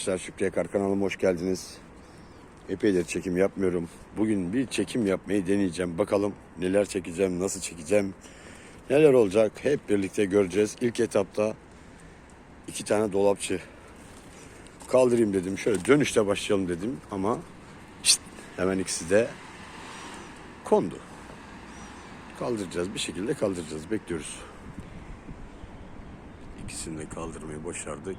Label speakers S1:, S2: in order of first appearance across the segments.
S1: Arkadaşlar Şükrü Yakar kanalıma hoş geldiniz. Epeydir çekim yapmıyorum. Bugün bir çekim yapmayı deneyeceğim. Bakalım neler çekeceğim, nasıl çekeceğim, neler olacak hep birlikte göreceğiz. İlk etapta iki tane dolapçı kaldırayım dedim. Şöyle dönüşte başlayalım dedim ama şşt, hemen ikisi de kondu. Kaldıracağız bir şekilde kaldıracağız. Bekliyoruz. İkisini de kaldırmayı başardık.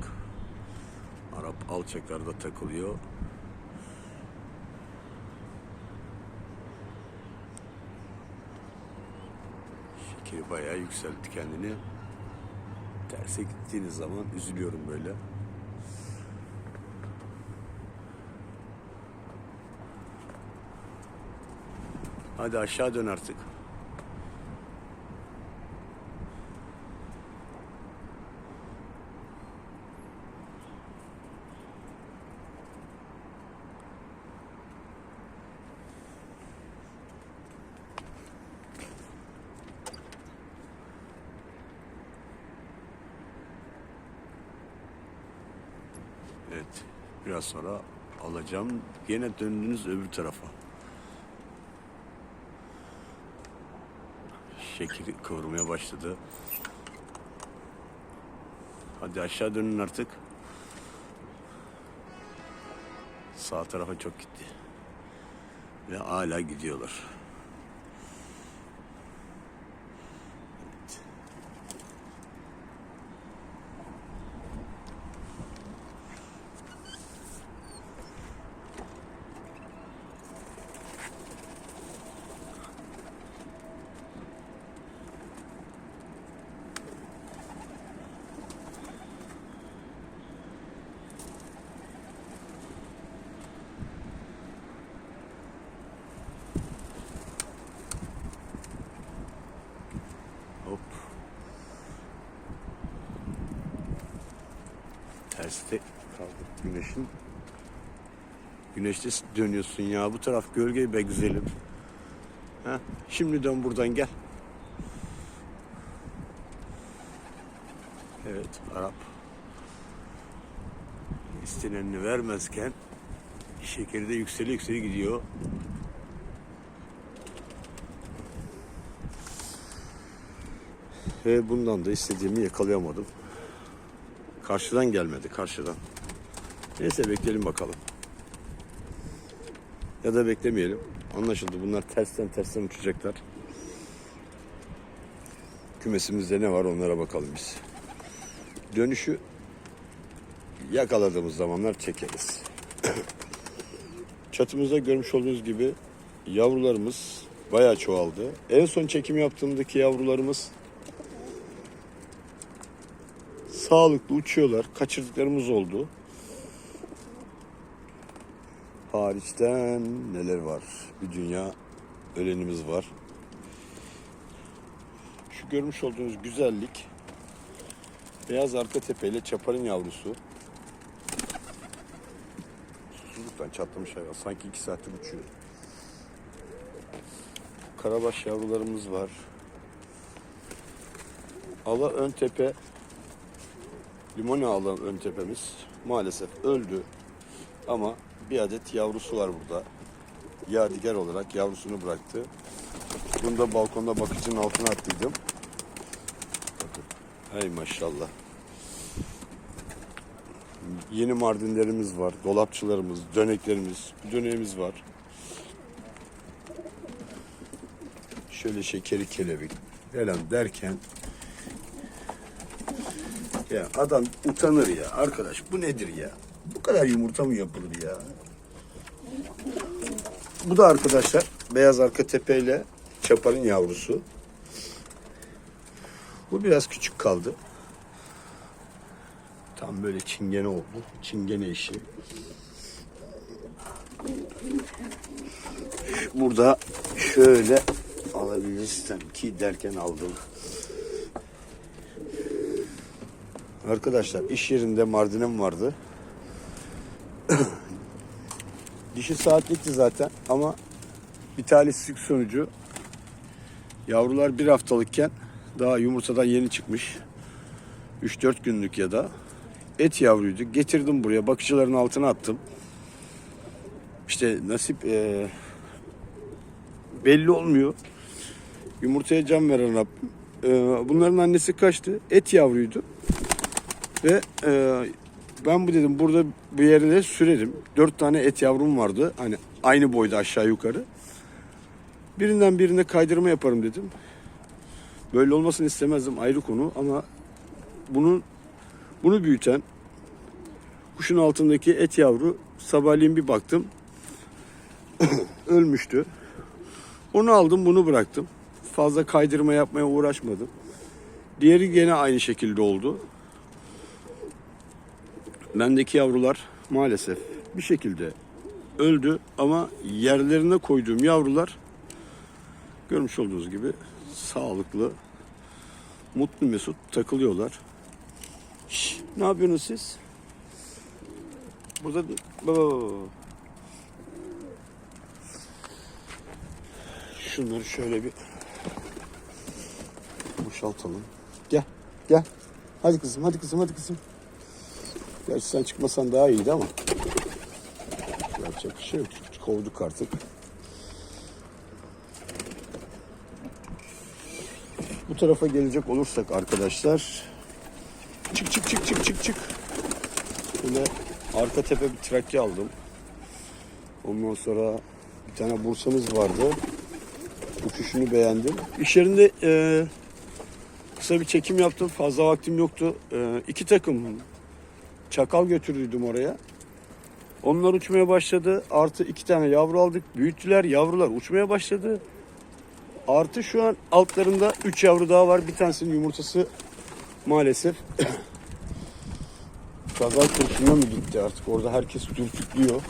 S1: Arap alçaklarda takılıyor. Şekeri bayağı yükseltti kendini. Terse gittiğiniz zaman üzülüyorum böyle. Hadi aşağı dön artık. Evet. Biraz sonra alacağım. Yine döndünüz öbür tarafa. Şekeri kıvırmaya başladı. Hadi aşağı dönün artık. Sağ tarafa çok gitti. Ve hala gidiyorlar. Evet. Hop. Terste kaldık güneşin. Güneşte dönüyorsun ya. Bu taraf gölge be güzelim. Ha, şimdi dön buradan gel. Evet Arap. İstenenini vermezken şekeri de yükseli yükseli gidiyor. Ve bundan da istediğimi yakalayamadım. Karşıdan gelmedi, karşıdan. Neyse bekleyelim bakalım. Ya da beklemeyelim. Anlaşıldı. Bunlar tersten tersten uçacaklar. Kümesimizde ne var onlara bakalım biz. Dönüşü yakaladığımız zamanlar çekeriz. Çatımızda görmüş olduğunuz gibi yavrularımız bayağı çoğaldı. En son çekim yaptığımdaki yavrularımız sağlıklı uçuyorlar. Kaçırdıklarımız oldu. Hariçten neler var? Bir dünya ölenimiz var. Şu görmüş olduğunuz güzellik beyaz arka tepeyle çaparın yavrusu. Susuzluktan çatlamış hayvan. Sanki iki saattir uçuyor. Karabaş yavrularımız var. Ala ön tepe Limoni alan ön tepemiz maalesef öldü. Ama bir adet yavrusu var burada. Yadigar olarak yavrusunu bıraktı. Bunu da balkonda bakıcının altına attıydım. Bakın. Hay maşallah. Yeni mardinlerimiz var. Dolapçılarımız, döneklerimiz. Bir döneğimiz var. Şöyle şekeri kelebek falan derken ya adam utanır ya arkadaş bu nedir ya? Bu kadar yumurta mı yapılır ya? Bu da arkadaşlar beyaz arka tepeyle çaparın yavrusu. Bu biraz küçük kaldı. Tam böyle çingene oldu. Çingene işi. Burada şöyle alabilirsem ki derken aldım. Arkadaşlar iş yerinde Mardin'im vardı. Dişi saatlikti zaten ama bir talihsizlik sonucu yavrular bir haftalıkken daha yumurtadan yeni çıkmış. 3-4 günlük ya da Et yavruydu. Getirdim buraya. Bakıcıların altına attım. İşte nasip e, belli olmuyor. Yumurtaya can veren Rabbim. E, bunların annesi kaçtı. Et yavruydu. Ve e, ben bu dedim burada bir yerde sürerim. Dört tane et yavrum vardı. Hani aynı boyda aşağı yukarı. Birinden birine kaydırma yaparım dedim. Böyle olmasını istemezdim ayrı konu ama bunun bunu büyüten kuşun altındaki et yavru sabahleyin bir baktım ölmüştü. Onu aldım bunu bıraktım. Fazla kaydırma yapmaya uğraşmadım. Diğeri gene aynı şekilde oldu. Bendeki yavrular maalesef bir şekilde öldü ama yerlerine koyduğum yavrular görmüş olduğunuz gibi sağlıklı, mutlu mesut takılıyorlar. Şş, ne yapıyorsunuz siz? Burada baba. Şunları şöyle bir boşaltalım. Gel, gel. Hadi kızım, hadi kızım, hadi kızım. Gerçi sen çıkmasan daha iyiydi ama. Yapacak bir şey yok. Kovduk artık. Bu tarafa gelecek olursak arkadaşlar. Çık çık çık çık çık çık. Böyle arka tepe bir trakya aldım. Ondan sonra bir tane bursamız vardı. Uçuşunu beğendim. İş yerinde e, kısa bir çekim yaptım. Fazla vaktim yoktu. E, iki takım çakal götürdüydüm oraya. Onlar uçmaya başladı. Artı iki tane yavru aldık. Büyüttüler. Yavrular uçmaya başladı. Artı şu an altlarında 3 yavru daha var. Bir tanesinin yumurtası maalesef kaza kurşuna mı gitti artık? Orada herkes dürtüklüyor.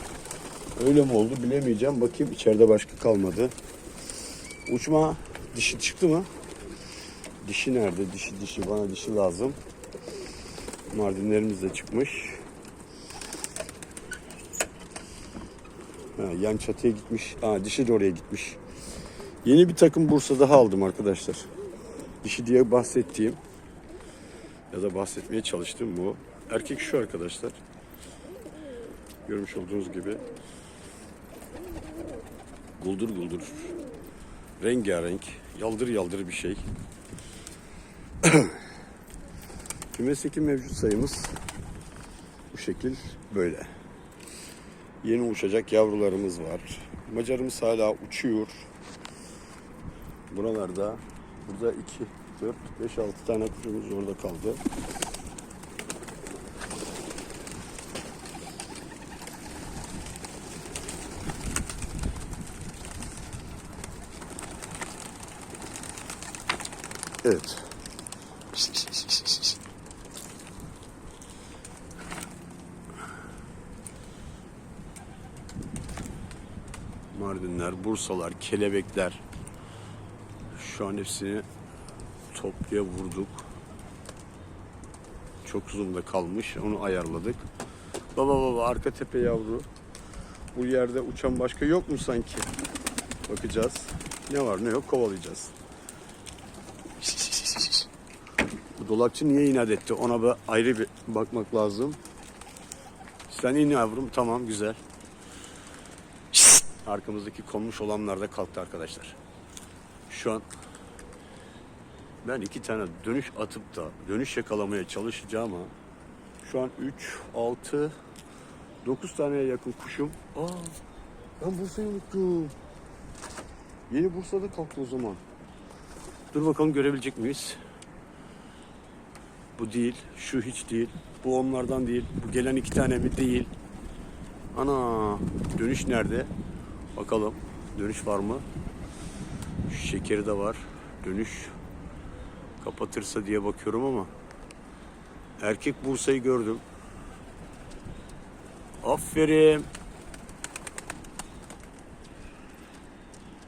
S1: Öyle mi oldu bilemeyeceğim. Bakayım içeride başka kalmadı. Uçma dişi çıktı mı? Dişi nerede? Dişi dişi bana dişi lazım. Mardinlerimiz de çıkmış. Ha, yan çatıya gitmiş. Aa, dişi de oraya gitmiş. Yeni bir takım Bursa daha aldım arkadaşlar. Dişi diye bahsettiğim ya da bahsetmeye çalıştığım bu. Erkek şu arkadaşlar. Görmüş olduğunuz gibi. Guldur guldur. Rengarenk. Yaldır yaldır bir şey. Kümesteki mevcut sayımız bu şekil böyle. Yeni uçacak yavrularımız var. Macarımız hala uçuyor. Buralarda burada 2, 4, 5, 6 tane kuşumuz orada kaldı. Evet. Mardinler, Bursalar, kelebekler. Şu an hepsini topluya vurduk. Çok uzun kalmış. Onu ayarladık. Baba baba arka tepe yavru. Bu yerde uçan başka yok mu sanki? Bakacağız. Ne var ne yok kovalayacağız. Bu dolapçı niye inat etti? Ona bir ayrı bir bakmak lazım. Sen in yavrum. Tamam güzel. Arkamızdaki konmuş olanlar da kalktı arkadaşlar. Şu an ben iki tane dönüş atıp da dönüş yakalamaya çalışacağım ama şu an 3, 6, 9 taneye yakın kuşum. Aa, ben Bursa'yı unuttum. Yeni Bursa'da kalktı o zaman. Dur bakalım görebilecek miyiz? Bu değil, şu hiç değil. Bu onlardan değil. Bu gelen iki tane mi değil. Ana dönüş nerede? Bakalım dönüş var mı? Şekeri de var. Dönüş kapatırsa diye bakıyorum ama erkek Bursa'yı gördüm. Aferin.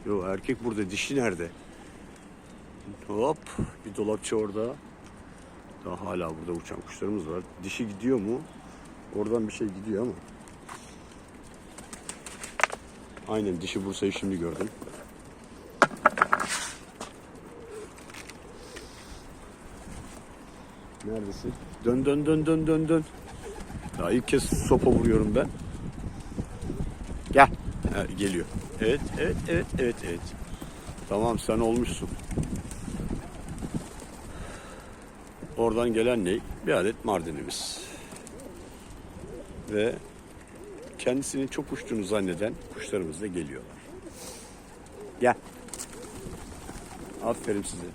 S1: Yo erkek burada dişi nerede? Hop bir dolapçı orada. Daha hala burada uçan kuşlarımız var. Dişi gidiyor mu? Oradan bir şey gidiyor ama. Aynen dişi Bursa'yı şimdi gördüm. Neredesin? Dön dön dön dön dön dön. Daha ilk kez sopa vuruyorum ben. Gel. Ha, geliyor. Evet, evet, evet, evet, evet. Tamam sen olmuşsun. Oradan gelen ne? Bir adet mardinimiz. Ve kendisini çok uçtuğunu zanneden kuşlarımız da geliyorlar. Gel. Aferin size.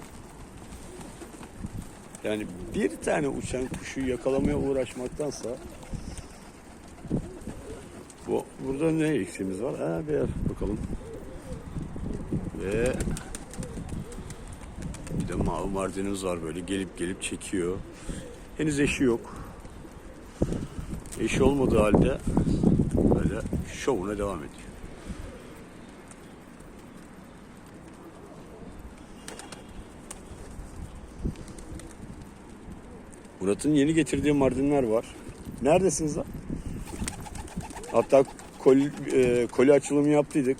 S1: Yani bir tane uçan kuşu yakalamaya uğraşmaktansa bu burada ne eksiğimiz var? Ha beyaz bakalım. Ve bir de mavi mardinimiz var böyle gelip gelip çekiyor. Henüz eşi yok. Eşi olmadığı halde böyle şovuna devam ediyor. Murat'ın yeni getirdiği mardinler var. Neredesiniz lan? Hatta koli, e, koli açılımı yaptıydık.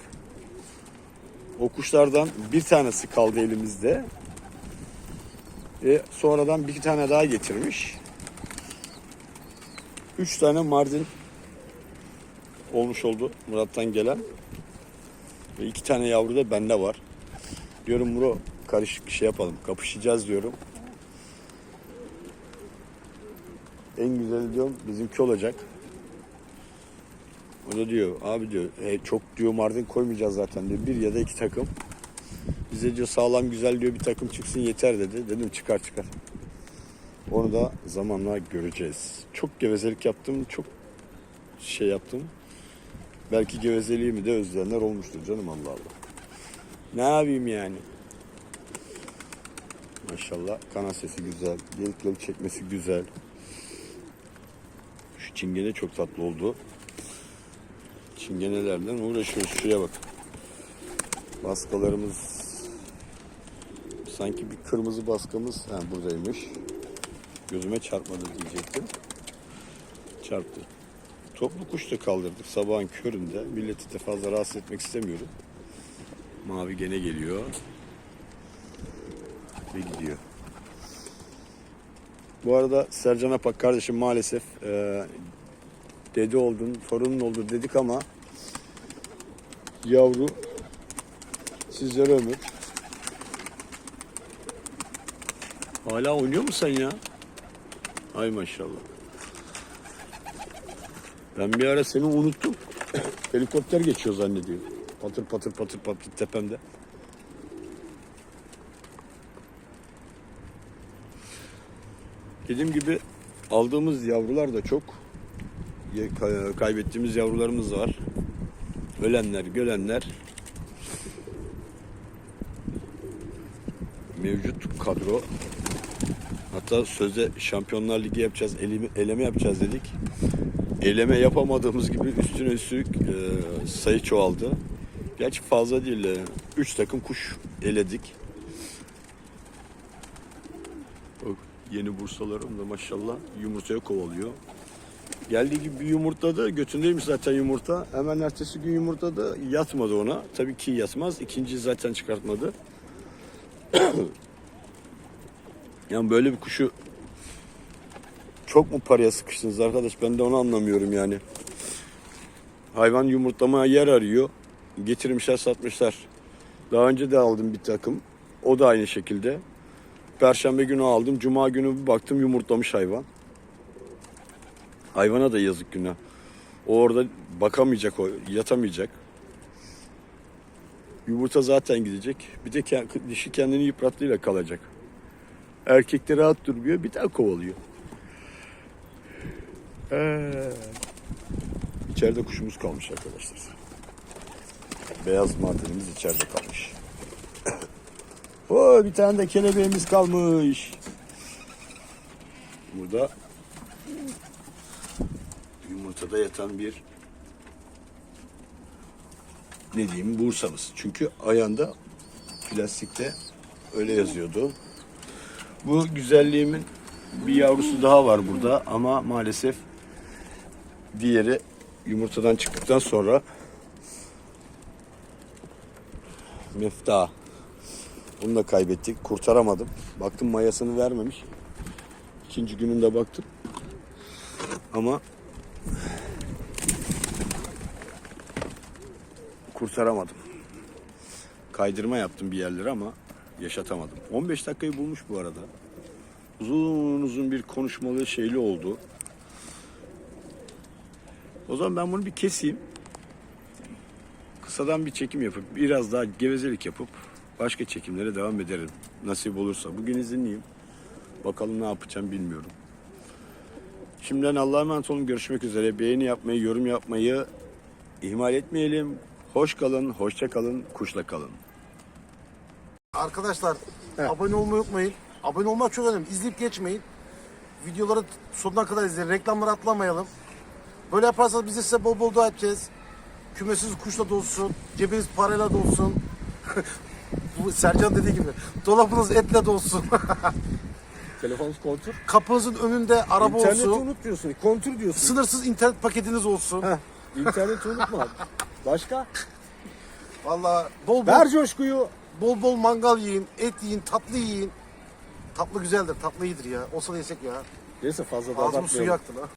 S1: O kuşlardan bir tanesi kaldı elimizde. Ve sonradan bir tane daha getirmiş. Üç tane mardin olmuş oldu Murat'tan gelen. Ve iki tane yavru da bende var. Diyorum Muro karışık bir şey yapalım. Kapışacağız diyorum. En güzeli diyorum bizimki olacak. O da diyor abi diyor "e, çok diyor Mardin koymayacağız zaten diyor. Bir ya da iki takım. Bize diyor sağlam güzel diyor bir takım çıksın yeter dedi. Dedim çıkar çıkar. Onu da zamanla göreceğiz. Çok gevezelik yaptım. Çok şey yaptım. Belki gevezeliğimi de özleyenler olmuştur canım Allah Allah. Ne yapayım yani? Maşallah kanal sesi güzel. Delikleri çekmesi güzel. Şu çingene çok tatlı oldu. Çingenelerden uğraşıyoruz. Şuraya bak. Baskalarımız sanki bir kırmızı baskamız ha, buradaymış. Gözüme çarpmadı diyecektim. Çarptı. Toplu kuş da kaldırdık sabahın köründe. Milleti de fazla rahatsız etmek istemiyorum. Mavi gene geliyor. Ve gidiyor. Bu arada Sercan Apak kardeşim maalesef e, dede oldun, torunun oldu dedik ama yavru sizlere ömür. Hala oynuyor musun sen ya? Ay maşallah. Ben bir ara seni unuttum. Helikopter geçiyor zannediyor. Patır patır patır patır tepemde. Dediğim gibi aldığımız yavrular da çok. Kaybettiğimiz yavrularımız var. Ölenler, gölenler. Mevcut kadro. Hatta sözde Şampiyonlar Ligi yapacağız, eleme yapacağız dedik. Eleme yapamadığımız gibi üstüne üstlük e, sayı çoğaldı. Gerçi fazla değil. 3 takım kuş eledik. Bak, yeni bursalarım da maşallah yumurtaya kovalıyor. Geldiği gibi yumurtladı. Götündeymiş zaten yumurta. Hemen ertesi gün yumurtladı. Yatmadı ona. Tabii ki yatmaz. İkinci zaten çıkartmadı. yani böyle bir kuşu çok mu paraya sıkıştınız arkadaş? Ben de onu anlamıyorum yani. Hayvan yumurtlamaya yer arıyor. Getirmişler satmışlar. Daha önce de aldım bir takım. O da aynı şekilde. Perşembe günü aldım. Cuma günü bir baktım yumurtlamış hayvan. Hayvana da yazık günah. O orada bakamayacak, o yatamayacak. Yumurta zaten gidecek. Bir de dişi kendini yıprattığıyla kalacak. Erkek de rahat durmuyor, bir daha kovalıyor. Ee, içeride kuşumuz kalmış arkadaşlar. Beyaz martinimiz içeride kalmış. Oo, bir tane de kelebeğimiz kalmış. Burada yumurtada yatan bir ne diyeyim Bursa'mız. Çünkü ayağında plastikte öyle yazıyordu. Bu güzelliğimin bir yavrusu daha var burada ama maalesef diğeri yumurtadan çıktıktan sonra mefta. Bunu da kaybettik. Kurtaramadım. Baktım mayasını vermemiş. İkinci gününde baktım. Ama kurtaramadım. Kaydırma yaptım bir yerlere ama yaşatamadım. 15 dakikayı bulmuş bu arada. Uzun uzun bir konuşmalı şeyli oldu. O zaman ben bunu bir keseyim. Kısadan bir çekim yapıp biraz daha gevezelik yapıp başka çekimlere devam ederim. Nasip olursa. Bugün izinliyim. Bakalım ne yapacağım bilmiyorum. Şimdiden Allah'a emanet olun. Görüşmek üzere. Beğeni yapmayı, yorum yapmayı ihmal etmeyelim. Hoş kalın, hoşça kalın, kuşla kalın.
S2: Arkadaşlar abone olmayı unutmayın. Abone olmak çok önemli. İzleyip geçmeyin. Videoları sonuna kadar izleyin. Reklamları atlamayalım. Böyle yaparsanız biz de size bol bol dua edeceğiz. Kümesiz kuşla dolsun. Cebiniz parayla dolsun. Bu Sercan dediği gibi. Dolabınız etle dolsun.
S3: Telefonunuz kontur.
S2: Kapınızın önünde araba
S3: İnterneti
S2: olsun.
S3: unut diyorsun. Kontur diyorsun.
S2: Sınırsız internet paketiniz olsun.
S3: Heh, İnterneti unutma. Başka?
S2: Vallahi bol bol,
S3: Ver coşkuyu.
S2: bol bol mangal yiyin, et yiyin, tatlı yiyin. Tatlı güzeldir, tatlı iyidir ya. Olsa da yesek ya.
S3: Neyse fazla da
S2: Ağzımın suyu aktı lan.